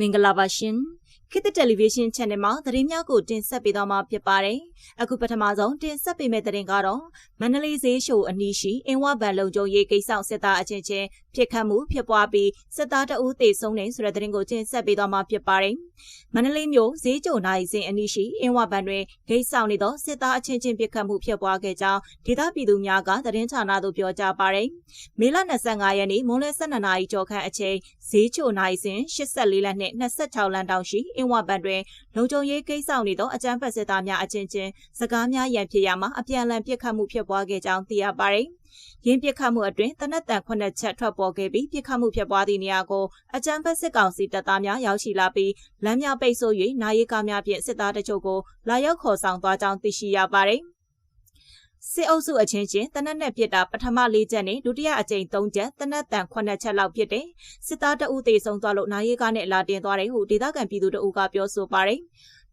မင်္ဂလာပါရှင် ခေတ်တယ်လီဗီရှင်း channel မှာသတင်းများကိုတင်ဆက်ပေးသွားမှာဖြစ်ပါတယ်အခုပထမဆုံးတင်ဆက်ပေးမယ့်သတင်းကတော့မန္တလေးဈေးရှိုအနီးရှိအင်ဝဘန်လုံကျုံရေးကိစ္စစစ်သားအချင်းချင်းဖြစ်ခတ်မှုဖြစ်ပွားပြီးစစ်သားတအူးသေဆုံးတယ်ဆိုတဲ့သတင်းကိုတင်ဆက်ပေးသွားမှာဖြစ်ပါတယ်မန္တလေးမြို့ဈေးကြိုနိုင်စဉ်အနီးရှိအင်ဝဘန်တွင်ဂိတ်ဆောင်နေသောစစ်သားအချင်းချင်းဖြစ်ခတ်မှုဖြစ်ပွားခဲ့ကြောင်းဒေသပြည်သူများကသတင်းဌာနသို့ပြောကြားပါတယ်မေလ25ရက်နေ့မွန်းလယ်12နာရီကျော်ခန့်အချိန်ဈေးချိုနိုင်စဉ်84လမ်းနှင့်26လမ်းတောင်ရှိအင်ဝဘန်တွင်လုံခြုံရေးကိစ္စဆောင်နေသောအကြမ်းဖက်စစ်သားများအချင်းချင်းစကားများရန်ဖြစ်ရမှာအပြန်အလှန်ပြစ်ခတ်မှုဖြစ်ပွားခဲ့ကြောင်းသိရပါတယ်။ရင်းပစ်ခတ်မှုအတွင်းတနက်တန်ခုနှစ်ချက်ထွက်ပေါ်ခဲ့ပြီးပစ်ခတ်မှုဖြစ်ပွားသည့်နေရာကိုအကြမ်းဖက်စစ်ကောင်စီတပ်သားများရောက်ရှိလာပြီးလမ်းများပိတ်ဆို့၍နာရီကားများဖြင့်စစ်သားတချို့ကိုလာရောက်ခေါ်ဆောင်သွားကြောင်းသိရှိရပါတယ်။ စစ်အုပ်စုအချင်းချင်းတနက်နဲ့ပြစ်တာပထမ၄ချက်နဲ့ဒုတိယအကြိမ်၃ချက်တနက်တန်9ချက်လောက်ဖြစ်တယ်စစ်သားတအုပ်သေးဆုံးသွားလို့နာရီကားနဲ့လာတင်သွားတယ်ဟုဒေသခံပြည်သူတအုပ်ကပြောဆိုပါတယ်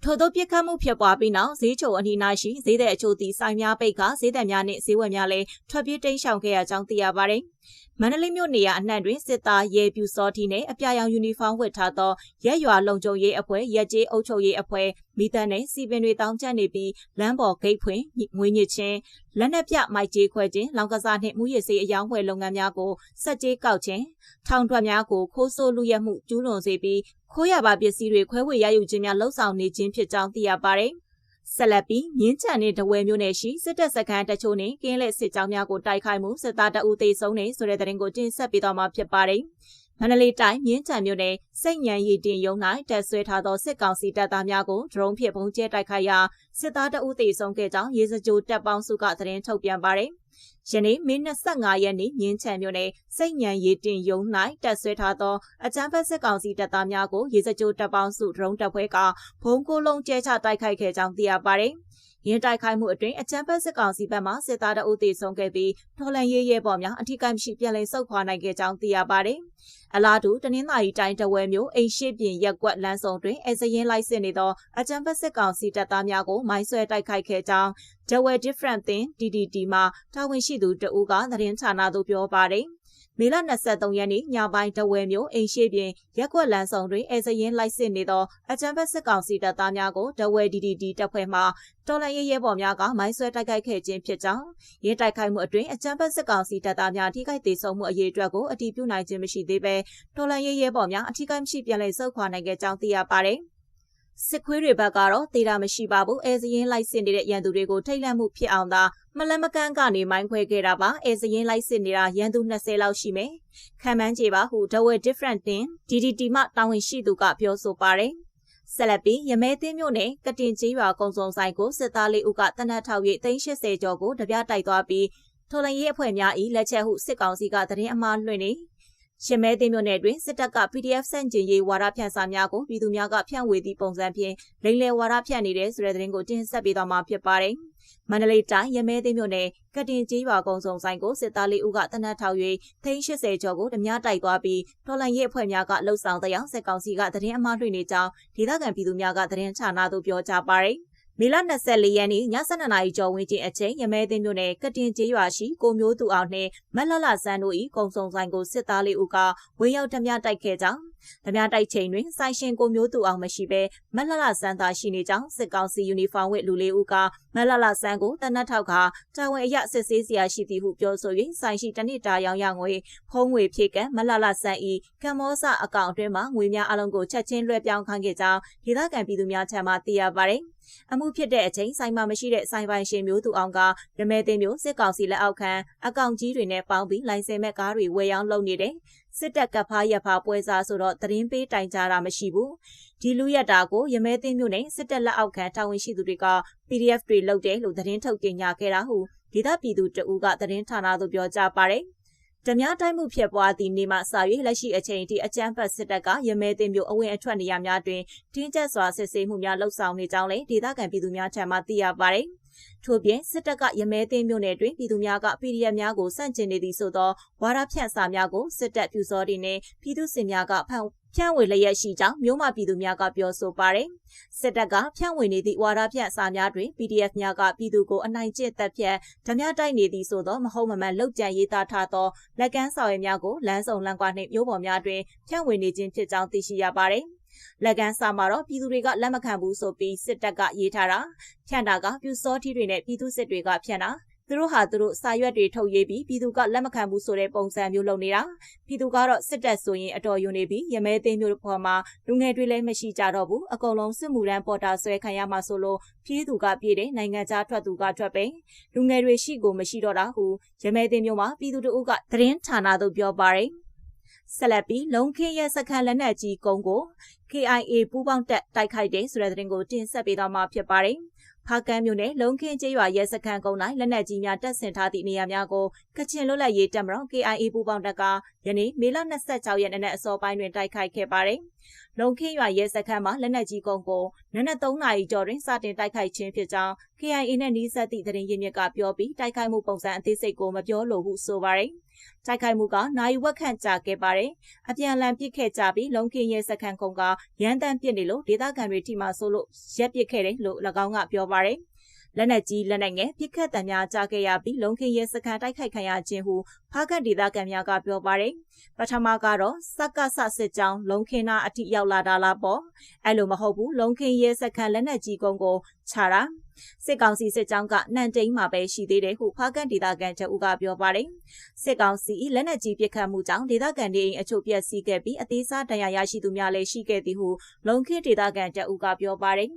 ထို့သောပြစ်ခတ်မှုဖြစ်ပွားပြီးနောက်ဈေးချိုအနီးနားရှိဈေးတဲ့အချို့သည်ဆိုင်များပိတ်ကဈေးသက်များနှင့်ဈေးဝယ်များလည်းထွက်ပြေးတိမ်းရှောင်ခဲ့ရကြောင်းသိရပါတယ်။မန္တလေးမြို့နေရာအနှံ့တွင်စစ်သားရဲပြူစောထီနှင့်အပြာရောင်ယူနီဖောင်းဝတ်ထားသောရက်ရွာလုံခြုံရေးအဖွဲ့ရက်ကျေးအုပ်ချုပ်ရေးအဖွဲ့ မိသားနှင့်စီပင်တွေတောင်းကျနေပြီးလမ်းပေါ်ဂိတ်ဖွင့်ငွေညစ်ချင်းလက်နက်ပြမိုက်ကြီးခွဲခြင်းလောင်ကစားနှင့်မူရည်စေးအယောင်းဝယ်လုပ်ငန်းများကိုစက်ကြေးကောက်ခြင်းထောင်ထွက်များကိုခိုးဆိုးလူရက်မှုကျူးလွန်စေပြီးခိုးရပါပစ္စည်းတွေခွဲဝေရယူခြင်းများလှုပ်ဆောင်နေခြင်းဖြစ်ကြောင်းသိရပါတယ်။ဆက်လက်ပြီးမြင်းချံနဲ့တဝဲမြို့နယ်ရှိစစ်တပ်စခန်းတချို့နဲ့ကင်းလက်စစ်ကြောင်းများကိုတိုက်ခိုက်မှုစစ်သားတအုပ်သေဆုံးနေဆိုတဲ့သတင်းကိုတင်ဆက်ပေးသွားမှာဖြစ်ပါတယ်။ မန္တလေးတိုင်းမြင်းချံမြို့နယ်စိတ်ညံရည်တင်ရုံ၌တက်ဆွဲထားသောစစ်ကောင်စီတပ်သားများကိုဒရုန်းဖြင့်ပုံကျဲတိုက်ခိုက်ရာစစ်သားတအုပ်သေဆုံးခဲ့ကြောင်းရေစကြိုတပ်ပေါင်းစုကသတင်းထုတ်ပြန်ပါတယ်။ယနေ့မင်း25ရက်နေ့မြင်းချံမြို့နယ်စိတ်ညံရီတင်ယုံ၌တက်ဆွဲထားသောအကြမ်းဖက်စစ်ကောင်စီတပ်သားများကိုရေစကြိုတပ်ပေါင်းစုဒရုန်းတပ်ဖွဲ့ကဘုံကိုလုံးကျဲချတိုက်ခိုက်ခဲ့ကြောင်းသိရပါတယ်။ ရင်တိုက်ခိုက်မှုအတွင်းအကြမ်းဖက်စစ်ကောင်စီဘက်မှစစ်သားတအုပ်သေဆုံးခဲ့ပြီးထော်လန်ရေးရဲပေါ်များအထူးကိမရှိပြန်လည်ဆုတ်ခွာနိုင်ခဲ့ကြောင်းသိရပါတယ်။အလားတူတနင်္သာရီတိုင်းတဝဲမြို့အိမ်ရှိပြင်ရက်ကွက်လမ်းဆောင်တွင်အစရင်လိုက်စစ်နေသောအကြမ်းဖက်စစ်ကောင်စီတပ်သားများကိုမိုင်းဆွဲတိုက်ခိုက်ခဲ့ကြောင်း Dawei Different Thing DDT မှတာဝန်ရှိသူတဦးကသတင်းဌာနသို့ပြောပါတယ်။ မေလ23ရက်နေ့ညပိုင်းတဝဲမြို့အိမ်ရှိပြင်ရက်ကွက်လန်းဆောင်တွင်အဲဇရင်လိုက်စစ်နေသောအကြံဖက်စစ်ကောင်စီတပ်သားများကိုတဝဲ DDD တပ်ဖွဲ့မှတော်လှန်ရေးရဲဘော်များကမိုင်းဆွဲတိုက်ခိုက်ခဲ့ခြင်းဖြစ်ကြောင်းရဲတိုက်ခိုက်မှုအတွင်းအကြံဖက်စစ်ကောင်စီတပ်သားများထိခိုက်ဒေဆုံးမှုအရေးအတွက်ကိုအတည်ပြုနိုင်ခြင်းမရှိသေးဘဲတော်လှန်ရေးရဲဘော်များအထိခိုက်မရှိပြန်လည်ဆုတ်ခွာနိုင်ခဲ့ကြောင်းသိရပါတယ်။ စစ်ခွေးတွေဘက်ကတော့သေတာမရှိပါဘူးအဲစရင်လိုက်စစ်နေတဲ့ရန်သူတွေကိုထိတ်လန့်မှုဖြစ်အောင်သာမလန်မကန်းကနေမိုင်းခွဲခဲ့တာပါအဲစရင်လိုက်စစ်နေတာရန်သူ20လောက်ရှိမယ်ခံမှန်းကြပါဟု The Way Different တင် DDT မှတာဝန်ရှိသူကပြောဆိုပါတယ်ဆက်လက်ပြီးရမဲသိန်းမြို့နယ်ကတင်ကြီးရွာကုံစုံဆိုင်ကိုစစ်သားလေးဦးကတနတ်ထောက်၍380ကျော်ကိုတပြားတိုက်သွားပြီးထိုလန်ရေးအဖွဲ့များ၏လက်ချက်ဟုစစ်ကောင်စီကသတင်းအမှားလွှင့်နေ ရှင်မဲသိမ်းမြို့နယ်တွင်စစ်တပ်က PDF စန့်ကျင်ရေးဝါဒဖြန့်စာများကိုပြည်သူများကဖြန့်ဝေသည့်ပုံစံဖြင့်လိမ်လည်ဝါဒဖြန့်နေတဲ့ဆိုတဲ့သတင်းကိုတင်ဆက်ပေးသွားမှာဖြစ်ပါတယ်။မန္တလေးတိုင်းရမဲသိမ်းမြို့နယ်ကတင်ကြီးရွာကုန်းစုံဆိုင်ကိုစစ်သားလေးဦးကတနတ်ထောက်၍သိန်း80ကျော်ကိုဓမြတိုက်သွားပြီးတော်လန်ရေးအဖွဲ့များကလှုပ်ဆောင်တဲ့အောင်စစ်ကောင်စီကသတင်းအမှားလွှင့်နေကြောင်းဒေသခံပြည်သူများကသတင်းချာနာသို့ပြောကြားပါတယ်။ မေလ24ရက်နေ့ည7:00နာရီကျော်ဝန်းကျင်အချိန်ရမဲသိမ်းမြို့နယ်ကတင်ကျေးရွာရှိကိုမျိုးသူအောင်နှင့်မက်လလဆန်းတို့၏ကုံစုံဆိုင်ကိုစစ်သားလေးဦးကဝင်းရောက်ဓမြတိုက်ခဲ့ကြောင်းဓမြတိုက်ချိန်တွင်ဆိုင်ရှင်ကိုမျိုးသူအောင်မရှိဘဲမက်လလဆန်းသာရှိနေကြောင်းစစ်ကောင်စီယူနီဖောင်းဝတ်လူလေးဦးကမက်လလဆန်းကိုတနတ်ထောက်ကတာဝန်အရစစ်ဆေးစရာရှိသည်ဟုပြောဆို၍ဆိုင်ရှိတနစ်တာရောင်ရငွေဖုံးငွေဖြည့်ကမက်လလဆန်း၏ကမ္ဘောဇအကောင့်အတွင်းမှငွေများအလုံးကိုချက်ချင်းလွှဲပြောင်းခိုင်းခဲ့ကြောင်းဒေသခံပြည်သူများထံမှသိရပါသည်အမှုဖြစ်တဲ့အချိန်ဆိုင်မှာမရှိတဲ့ဆိုင်ပိုင်ရှင်မျိုးသူအောင်ကရမဲသိန်းမျိုးစစ်ကောင်စီလက်အောက်ခံအကောင့်ကြီးတွေနဲ့ပေါင်းပြီးလိုင်စင်မဲ့ကားတွေဝယ်ရောင်းလုပ်နေတယ် စစ်တပ်ကဖားရဖားပွဲစားဆိုတော့သတင်းပေးတိုင်ကြတာမရှိဘူးဒီလူရတာကိုရမဲသိန်းမျိုးနဲ့စစ်တပ်လက်အောက်ခံတာဝန်ရှိသူတွေက PDF တွေလုပ်တယ်လို့သတင်းထုတ်ကြေညာခဲ့တာဟုဒေသပြည်သူတအူးကသတင်းဌာနသို့ပြောကြားပါတယ်ဓမြတိုင်းမှုဖြစ်ပွားသည့်နေ့မှစ၍လက်ရှိအချိန်ထိအကြမ်းဖက်စစ်တပ်ကရမဲသိမ်းမျိုးအဝင်အထွက်နေရာများတွင်တင်းကျပ်စွာစစ်ဆေးမှုများလှုပ်ဆောင်နေကြောင်းလည်းဒေသခံပြည်သူများထံမှသိရပါသည်။ ထို့ပြင်စစ်တပ်ကရမဲသိမ်းမျိုးနယ်တွင်ပြည်သူများက PDF များကိုစန့်ကျင်နေသည်ဆိုသောဝါဒဖြန့်စာများကိုစစ်တပ်ပြူစောတွေနှင့်ပြည်သူစစ်များကဖန်ဖြန့်ဝေလျက်ရှိကြောင်းမြို့မှပြည်သူများကပြောဆိုပါတယ်။စစ်တပ်ကဖြန့်ဝေနေသည့်ဝါဒဖြန့်စာများတွင် PDF များကပြည်သူကိုအနိုင်ကျင့်တပ်ဖြတ်ဓမြတိုက်နေသည်ဆိုသောမဟုတ်မမှန်လောက်ကျန်ရေးသားထားသောလက်ကမ်းစာရွက်များကိုလမ်းဆောင်လမ်းကွာနှင့်မြို့ပေါ်များတွင်ဖြန့်ဝေနေခြင်းဖြစ်ကြောင်းသိရှိရပါတယ်။။ လက်ကမ်းစာမှာတော့ပြည်သူတွေကလက်မခံဘူးဆိုပြီးစစ်တပ်ကရေးထားတာဖြန့်တာကပြူစောထီတွေနဲ့ပြည်သူစစ်တွေကဖြန့်တာသူတို့ဟာသူတို့စာရွက်တွေထုတ်ရေးပြီးပြည်သူကလက်မခံဘူးဆိုတဲ့ပုံစံမျိုးလုပ်နေတာပြည်သူကတော့စစ်တပ်ဆိုရင်အတော်ယုံနေပြီးရမဲသိမ်းမျိုးပေါ်မှာလူငယ်တွေလည်းမရှိကြတော့ဘူးအကုန်လုံးစစ်မှုရန်ပေါ်တာဆွဲခံရမှာဆိုလို့ပြည်သူကပြည်တဲ့နိုင်ငံခြားထွက်သူကထွက်ပဲလူငယ်တွေရှိကိုမရှိတော့တာဟုရမဲသိမ်းမျိုးမှာပြည်သူတို့ကသတင်းဌာနသို့ပြောပါတယ် ဆက်လက်ပြီးလုံခင်းရဲ့စခန်းလက်နက်ကြီးကုန်းကို KIA ပူးပေါင်းတက်တိုက်ခိုက်တဲ့ဆိုတဲ့သတင်းကိုတင်ဆက်ပေးသွားမှာဖြစ်ပါတယ်။ဖားကန်းမြို့နယ်လုံခင်းကျေးရွာရဲစခန်းကုန်း၌လက်နက်ကြီးများတပ်ဆင်ထားသည့်နေရာများကိုကချင်လွတ်လပ်ရေးတပ်မတော် KIA ပူးပေါင်းတပ်ကယနေ့မေလ26ရက်နေ့အစောပိုင်းတွင်တိုက်ခိုက်ခဲ့ပါတယ်။လုံခင်းရွာရဲစခန်းမှာလက်နက်ကြီးကုန်းကိုနနက်3နာရီကျော်တွင်စတင်တိုက်ခိုက်ခြင်းဖြစ်ကြောင်း KIA နဲ့နှီးစပ်သည့်သတင်းရင်းမြစ်ကပြောပြီးတိုက်ခိုက်မှုပုံစံအသေးစိတ်ကိုမပြောလိုဟုဆိုပါတယ်။ တိုက်ခိုက်မှုကနိုင်ဝက်ခန့်ကြာခဲ့ပါတယ်။အပြန်အလှန်ပစ်ခဲ့ကြပြီးလုံကင်းရဲစခန်းကုန်းကရန်တမ်းပစ်နေလို့ဒေသခံတွေထိမှဆိုလို့ရက်ပစ်ခဲ့တယ်လို့၎င်းကပြောပါတယ်။ လက်နက်ကြီးလက်နက်ငယ်ပြစ်ခတ်တံများကြားခဲ့ရပြီးလုံခင်းရဲစခန်းတိုက်ခိုက်ခံရခြင်းဟုဖားကတ်ဒေသခံများကပြောပါတယ်ပထမကတော့စက်ကဆစစ်ကြောင်းလုံခင်းနာအထိရောက်လာတာလားပေါ့အဲ့လိုမဟုတ်ဘူးလုံခင်းရဲစခန်းလက်နက်ကြီးကုန်းကိုခြာတာစစ်ကောင်စီစစ်ကြောင်းကနှံတိန်မှာပဲရှိသေးတယ်ဟုဖားကန်ဒေသခံချုပ်ဦးကပြောပါတယ်စစ်ကောင်စီလက်နက်ကြီးပစ်ခတ်မှုကြောင့်ဒေသခံတွေအချို့ပြက်စီးခဲ့ပြီးအသေးစားဒဏ်ရာရရှိသူများလည်းရှိခဲ့သည်ဟုလုံခင်းဒေသခံချုပ်ဦးကပြောပါတယ်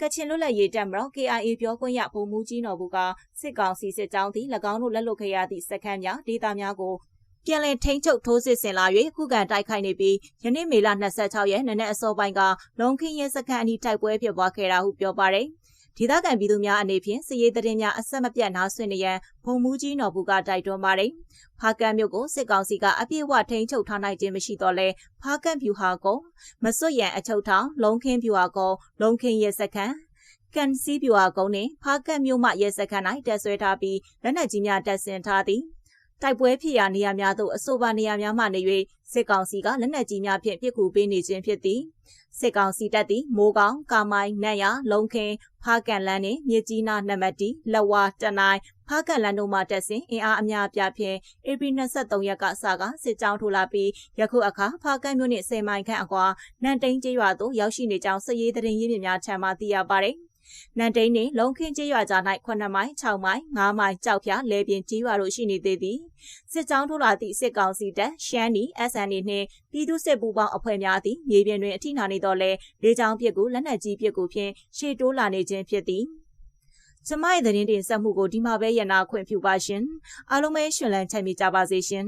ကချင်လွတ်လပ်ရေးတပ်မတော် KIA ပြောခွင့်ရဗိုလ်မှူးကြီးနော်ဘူးကစစ်ကောင်စီစစ်ကြောင်းသည်၎င်းတို့လက်လွတ်ခဲ့ရသည့်စခန်းများဒေသများကိုပြန်လည်ထိန်းချုပ်ထိုးစစ်ဆင်လာ၍ခုခံတိုက်ခိုက်နေပြီးယနေ့မေလ26ရက်နေ့နဲ့အစောပိုင်းကလုံခင်းရဲစခန်းအနီးတိုက်ပွဲဖြစ်ပွားခဲ့တာဟုပြောပါတယ်။ ဒေသခံပြည်သူများအနေဖြင့်စည်ရေးတရင်များအဆက်မပြတ်နားဆွင့်နေရန်ဘုံမူကြီးနော်ဘူးကတိုက်တွန်းပါတယ်။ဖားကန်မြို့ကိုစစ်ကောင်စီကအပြည့်အဝထိန်းချုပ်ထားနိုင်ခြင်းမရှိတော့လဲဖားကန်ဖြူဟာကုန်းမစွတ်ရန်အချုပ်ထောင်လုံခင်းဖြူဟာကုန်းလုံခင်းရဲစခန်းကန်စီပြူဟာကုန်းနှင့်ဖားကတ်မြို့မှရဲစခန်း၌တက်ဆွဲထားပြီးလက်နက်ကြီးများတပ်ဆင်ထားသည် တိုက်ပွဲဖြစ်ရာနေရာများသို့အဆိုပါနေရာများမှနေ၍စစ်ကောင်စီကလက်နက်ကြီးများဖြင့်ပစ်ကူပေးနေခြင်းဖြစ်သည်စစ်ကောင်စီတပ်သည်မိုးကောင်ကာမိုင်းနတ်ရလုံခင်းဖားကန်လန်းနှင့်မြစ်ကြီးနားနံပါတ်တီလက်ဝါတနိုင်းဖားကန်လန်းတို့မှတက်စဉ်အင်အားအများအပြားဖြင့်ဧပြီ23ရက်ကစကစစ်ကြောင်းထိုးလာပြီးယခုအခါဖားကန်မြို့နှင့်10မိုင်ခန့်အကွာနန်တိန်ကျေးရွာသို့ရောက်ရှိနေကြောင်းစစ်ရေးသတင်းရင်းမြစ်များထံမှသိရပါသည် နန်တိန်နှင့်လုံခင်းကျေးရွာကြား၌9မိုင်6မိုင်9မိုင်ကြောက်ဖြာလဲပြင်းကျေးရွာတို့ရှိနေသေးသည်စစ်ကြောင်းထိုးလာသည့်စစ်ကောင်စီတပ်ရှမ်းနီ SNA နှင့်ပြည်သူစစ်ပူးပေါင်းအဖွဲ့များသည်မြေပြင်တွင်အထိနာနေတော့လဲလေကြောင်းပစ်ကူလက်နက်ကြီးပစ်ကူဖြင့်ရှေ့တိုးလာနေခြင်းဖြစ်သည်ကျမရဲ့သတင်းတင်ဆက်မှုကိုဒီမှာပဲရနာခွင့်ပြုပါရှင်အားလုံးပဲရှင်လန်းချမ်းမြေကြပါစေရှင်